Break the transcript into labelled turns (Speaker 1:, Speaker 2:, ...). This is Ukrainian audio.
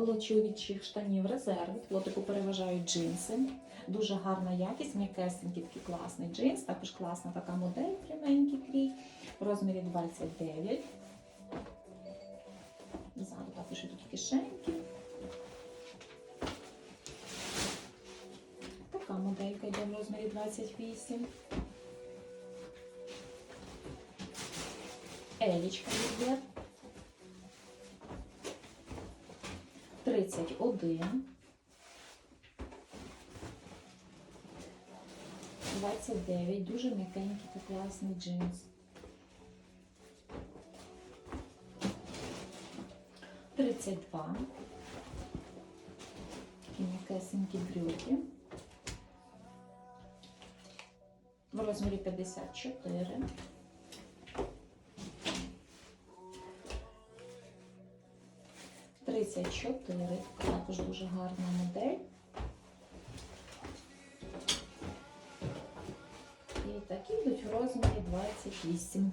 Speaker 1: Лот чоловічих штанів резерв. Лотику переважають джинси. Дуже гарна якість, м'якесенький такий класний джинс. Також класна така модель, пряменький крій. В розмірі 29. Ззаду також тут кишеньки. Така моделька йде в розмірі 28. Елічка є. 31. 29. Дуже м'якенький та класний джинс. 32. Такі м'якесенькі брюки. В розмірі 54. Тридцять чотири. Також дуже гарна модель. І такі йдуть в розмірі 28.